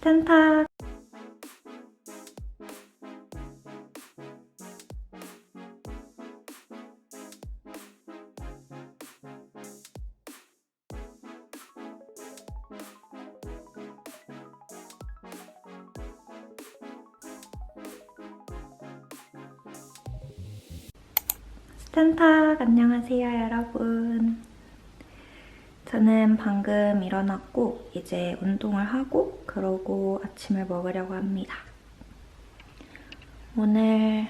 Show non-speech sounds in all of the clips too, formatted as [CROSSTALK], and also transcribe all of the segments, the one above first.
스탠타. 스탠탁 안녕하세요 여러분. 저는 방금 일어났고 이제 운동을 하고 그러고 아침을 먹으려고 합니다 오늘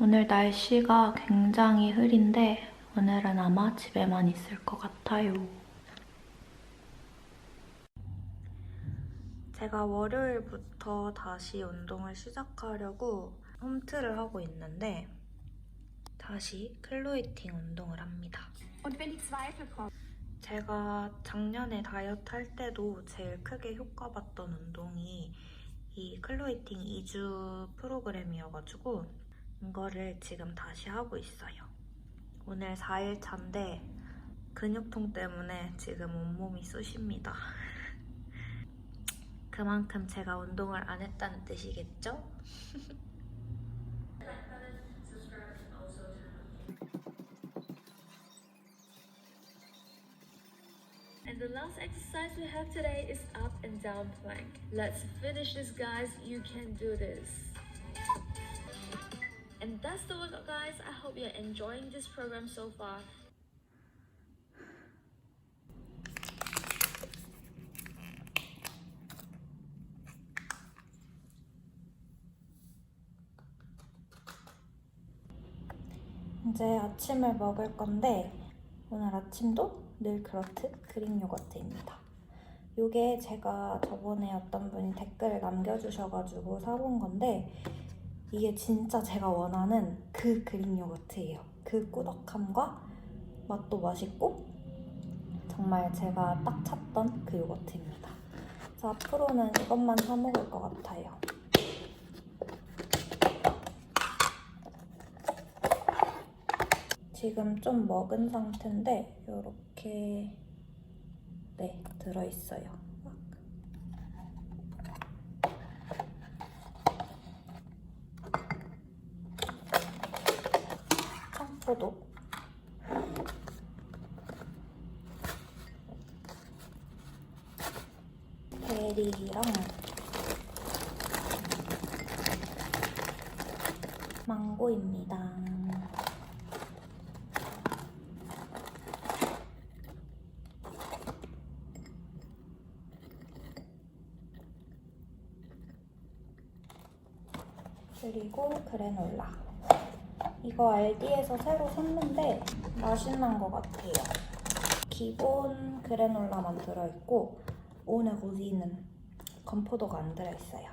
오늘 날씨가 굉장히 흐린데 오늘은 아마 집에만 있을 것 같아요 제가 월요일부터 다시 운동을 시작하려고 홈트를 하고 있는데 다시 클로이팅 운동을 합니다. 제가 작년에 다이어트 할 때도 제일 크게 효과 봤던 운동이 이 클로이팅 2주 프로그램이어가지고 이거를 지금 다시 하고 있어요. 오늘 4일 차인데 근육통 때문에 지금 온몸이 쑤십니다. [LAUGHS] 그만큼 제가 운동을 안 했다는 뜻이겠죠? [LAUGHS] the last exercise we have today is up and down plank. Let's finish this, guys. You can do this. And that's the workout, guys. I hope you're enjoying this program so far. 이제 아침을 먹을 건데 오늘 아침도 늘 그렇듯 그릭 요거트입니다. 이게 제가 저번에 어떤 분이 댓글을 남겨주셔가지고 사본 건데 이게 진짜 제가 원하는 그 그릭 요거트예요. 그 꾸덕함과 맛도 맛있고 정말 제가 딱 찾던 그 요거트입니다. 그래서 앞으로는 이것만 사 먹을 것 같아요. 지금 좀 먹은 상태인데 이렇게 네 들어있어요. 청포도 베리랑 망고입니다. 그리고 그래놀라. 이거 알디에서 새로 샀는데 맛있는 것 같아요. 기본 그래놀라만 들어있고 오늘 고지는 건포도가 안 들어있어요.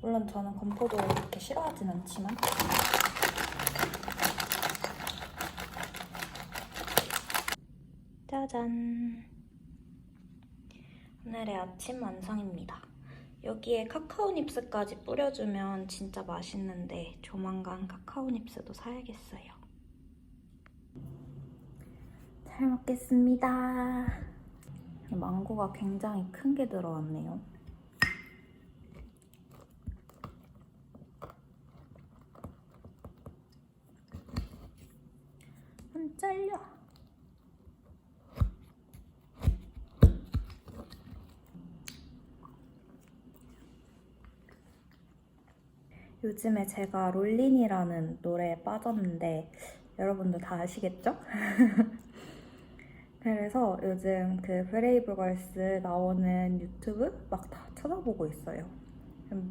물론 저는 건포도를 그렇게 싫어하진 않지만 짜잔 오늘의 아침 완성입니다. 여기에 카카오 닙스까지 뿌려주면 진짜 맛있는데 조만간 카카오 닙스도 사야겠어요. 잘 먹겠습니다. 망고가 굉장히 큰 게 들어왔네요. 안 잘려. 요즘에 제가 롤린이라는 노래에 빠졌는데 여러분도 다 아시겠죠? [LAUGHS] 그래서 요즘 그 브레이브걸스 나오는 유튜브 막 다 찾아보고 있어요.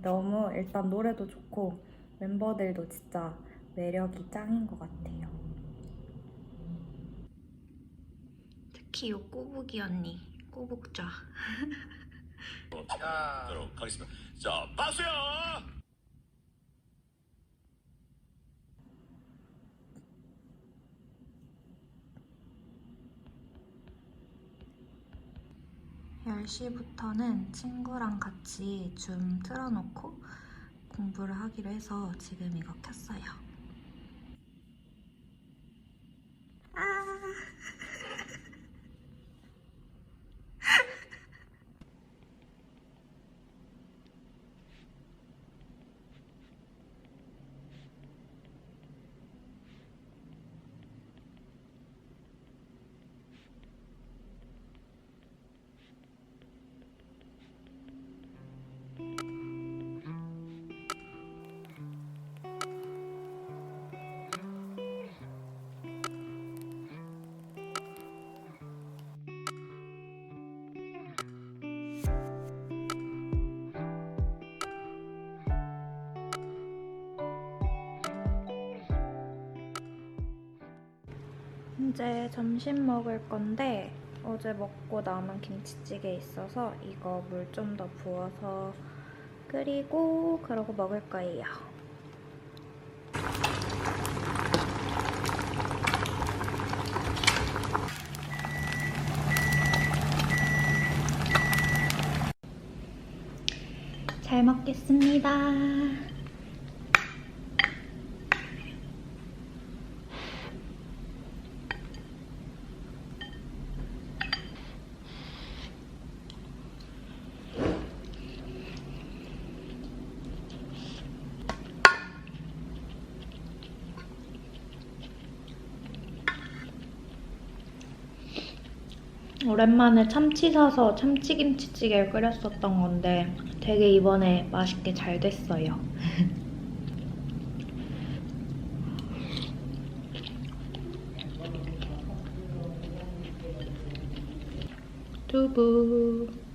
너무 일단 노래도 좋고 멤버들도 진짜 매력이 짱인 것 같아요. 특히 요 꼬부기 언니, 꼬북좌. 하겠습니다. [LAUGHS] 자, 박수요! 열 시부터는 친구랑 같이 줌 틀어놓고 공부를 하기로 해서 지금 이거 켰어요. 아. 이제 점심 먹을 건데 어제 먹고 남은 김치찌개 있어서 이거 물 좀 더 부어서 끓이고 그러고 먹을 거예요. 잘 먹겠습니다. 오랜만에 참치 사서 참치김치찌개를 끓였었던 건데 되게 이번에 맛있게 잘 됐어요. [LAUGHS] 두부.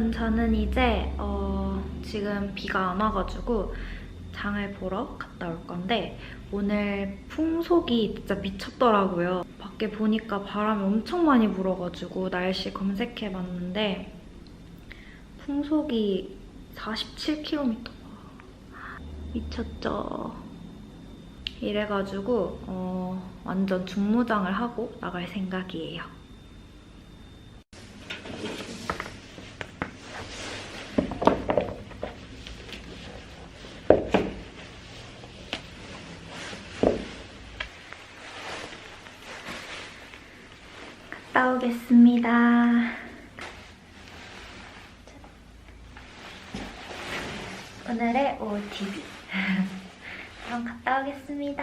여러분 저는 이제 어, 지금 비가 안 와가지고 장을 보러 갔다 올 건데 오늘 풍속이 진짜 미쳤더라고요. 밖에 보니까 바람이 엄청 많이 불어가지고 날씨 검색해봤는데 풍속이 47km 미쳤죠. 이래가지고 어, 완전 중무장을 하고 나갈 생각이에요. 갔다 오겠습니다. 오늘의 OOTD. [LAUGHS] 그럼 갔다 오겠습니다.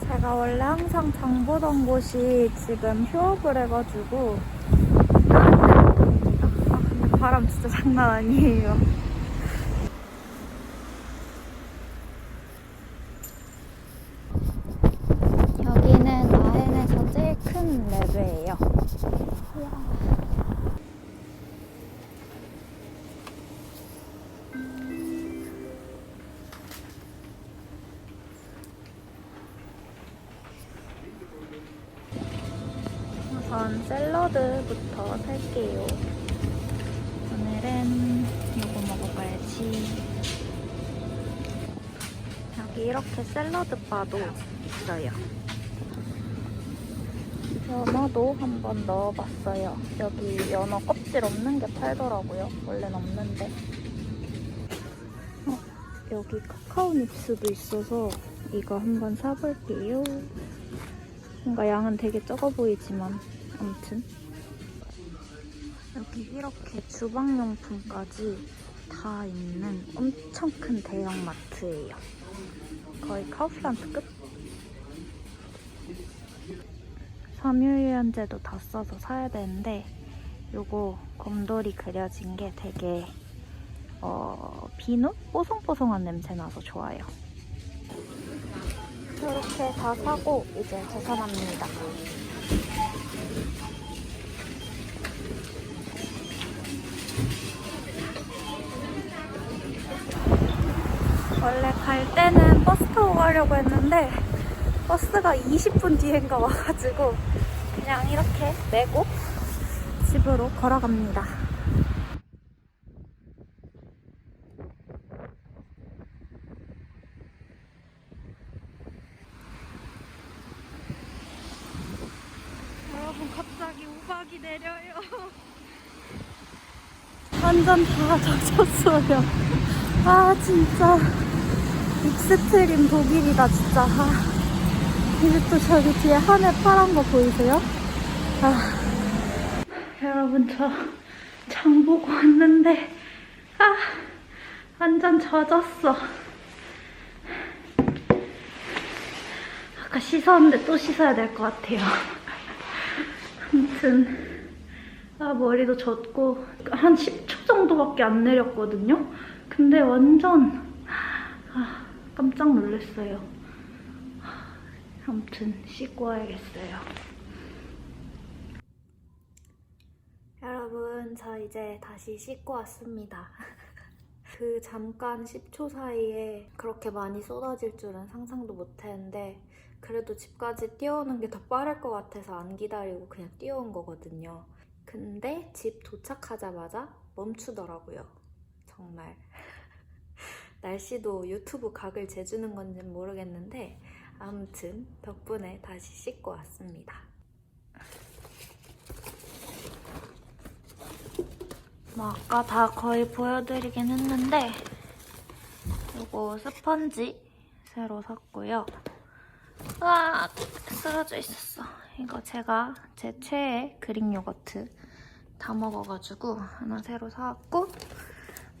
제가 원래 항상 장 보던 곳이 지금 휴업을 해가지고 아, 근데 바람 진짜 장난 아니에요. 우선 샐러드부터 살게요. 오늘은 이거 먹어봐야지. 여기 이렇게 샐러드 바도 있어요. 연어도 한번 넣어봤어요. 여기 연어 껍질 없는 게 팔더라고요. 원래는 없는데. 어, 여기 카카오 닙스도 있어서 이거 한번 사볼게요. 뭔가 양은 되게 적어 보이지만 아무튼 여기 이렇게 주방용품까지 다 있는 엄청 큰 대형 마트예요. 거의 카우플란트 끝? 섬유유연제도 다 써서 사야 되는데 요거 곰돌이 그려진 게 되게 어, 비누? 뽀송뽀송한 냄새 나서 좋아요. 이렇게 다 사고 이제 계산합니다. 원래 갈 때는 버스 타고 가려고 했는데 버스가 20분 뒤엔가 와가지고 그냥 이렇게 내고 집으로 걸어갑니다. 여러분 갑자기 우박이 내려요. 완전 다 젖었어요. 아 진짜 익스트림 독일이다 진짜. 아, 이제 또 저기 뒤에 하늘 파란 거 보이세요? 아, 여러분 저 장 보고 왔는데 아 완전 젖었어. 아까 씻었는데 또 씻어야 될 것 같아요. 아무튼 아 머리도 젖고 한 10초 정도밖에 안 내렸거든요. 근데 완전 아 깜짝 놀랐어요. 아무튼 씻고 와야겠어요. 여러분, 저 이제 다시 씻고 왔습니다. [LAUGHS] 그 잠깐 10초 사이에 그렇게 많이 쏟아질 줄은 상상도 못 했는데, 그래도 집까지 뛰어오는 게 더 빠를 것 같아서 안 기다리고 그냥 뛰어온 거거든요. 근데 집 도착하자마자 멈추더라고요. 정말. 날씨도 유튜브 각을 재주는 건지는 모르겠는데, 아무튼 덕분에 다시 씻고 왔습니다. 뭐 아까 다 거의 보여드리긴 했는데 이거 스펀지 새로 샀고요. 으악 쓰러져 있었어. 이거 제가 제 최애 그릭 요거트 다 먹어가지고 하나 새로 사왔고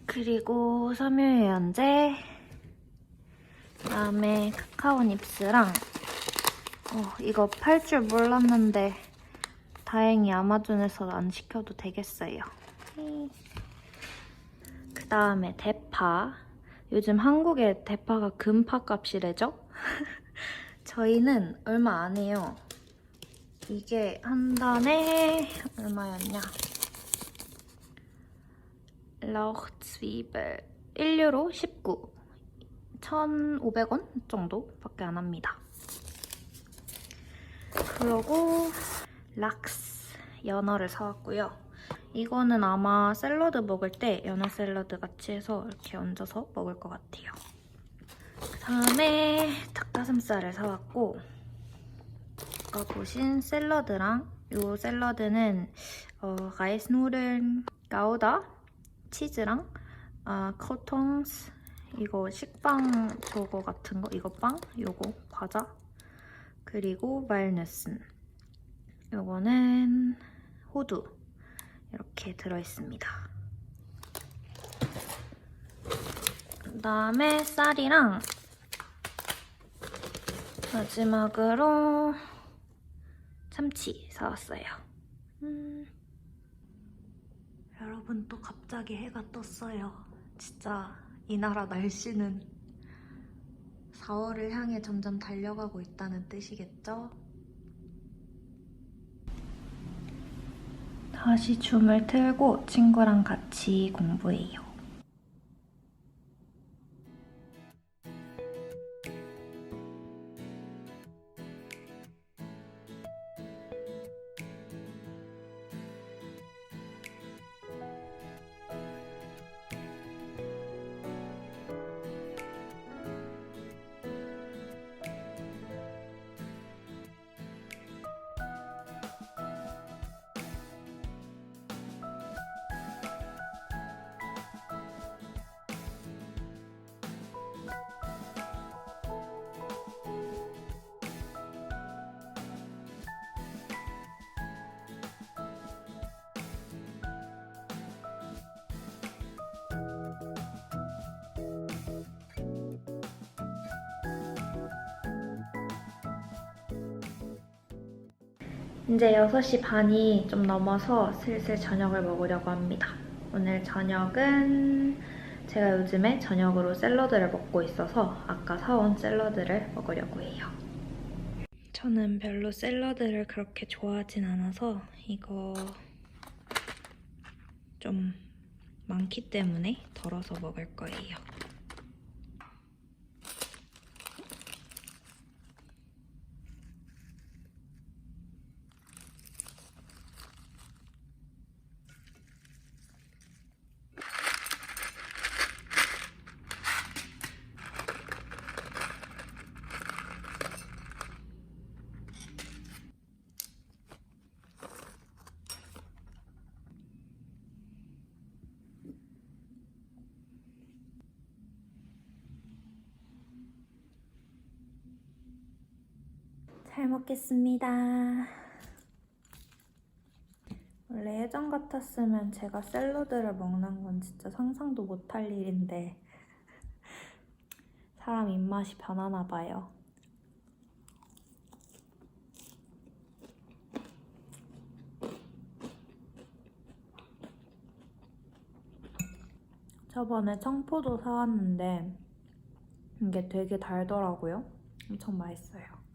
그리고 섬유유연제 그다음에 카카오 닙스랑 어, 이거 팔 줄 몰랐는데 다행히 아마존에서 안 시켜도 되겠어요. 그 다음에 대파. 요즘 한국의 대파가 금파 값이래죠? [LAUGHS] 저희는 얼마 안 해요. 이게 한 단에 얼마였냐? 러흐츠비벨 1유로 19. 1,500원 정도밖에 안 합니다. 그리고 락스 연어를 사왔고요. 이거는 아마 샐러드 먹을 때 연어 샐러드 같이 해서 이렇게 얹어서 먹을 것 같아요. 그 다음에 닭가슴살을 사왔고 아까 보신 샐러드랑 이 샐러드는 어, 라이스누른 가우다 치즈랑 아, 커통스 이거 식빵 저거 같은 거 이거 빵 요거 과자 그리고 말누슨 요거는 호두 이렇게 들어있습니다. 그 다음에 쌀이랑 마지막으로 참치 사왔어요. 음. 여러분 또 갑자기 해가 떴어요. 진짜 이 나라 날씨는 4월을 향해 점점 달려가고 있다는 뜻이겠죠? 다시 줌을 틀고 친구랑 같이 공부해요. 이제 6시 반이 좀 넘어서 슬슬 저녁을 먹으려고 합니다. 오늘 저녁은 제가 요즘에 저녁으로 샐러드를 먹고 있어서 아까 사온 샐러드를 먹으려고 해요. 저는 별로 샐러드를 그렇게 좋아하진 않아서 이거 좀 많기 때문에 덜어서 먹을 거예요. 잘 먹겠습니다. 원래 예전 같았으면 제가 샐러드를 먹는 건 진짜 상상도 못할 일인데 [LAUGHS] 사람 입맛이 변하나 봐요. 저번에 청포도 사왔는데 이게 되게 달더라고요. 엄청 맛있어요.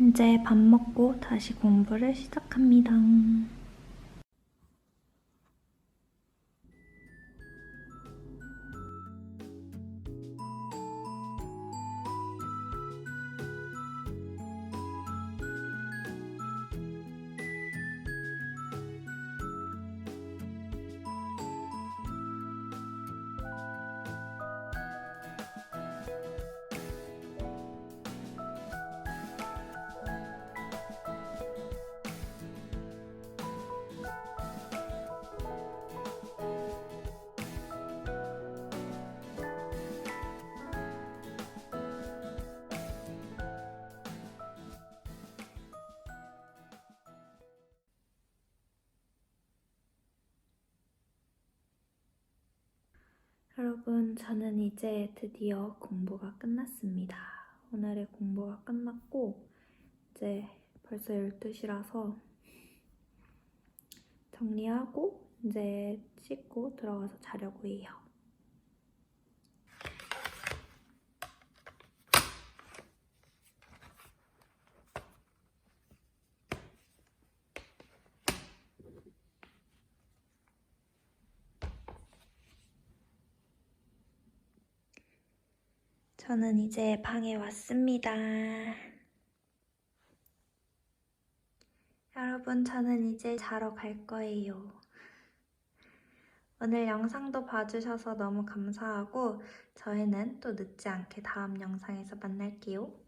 이제 밥 먹고 다시 공부를 시작합니다. 여러분, 저는 이제 드디어 공부가 끝났습니다. 오늘의 공부가 끝났고, 이제 벌써 12시라서 정리하고 이제 씻고 들어가서 자려고 해요. 저는 이제 방에 왔습니다. 여러분, 저는 이제 자러 갈 거예요. 오늘 영상도 봐주셔서 너무 감사하고, 저희는 또 늦지 않게 다음 영상에서 만날게요.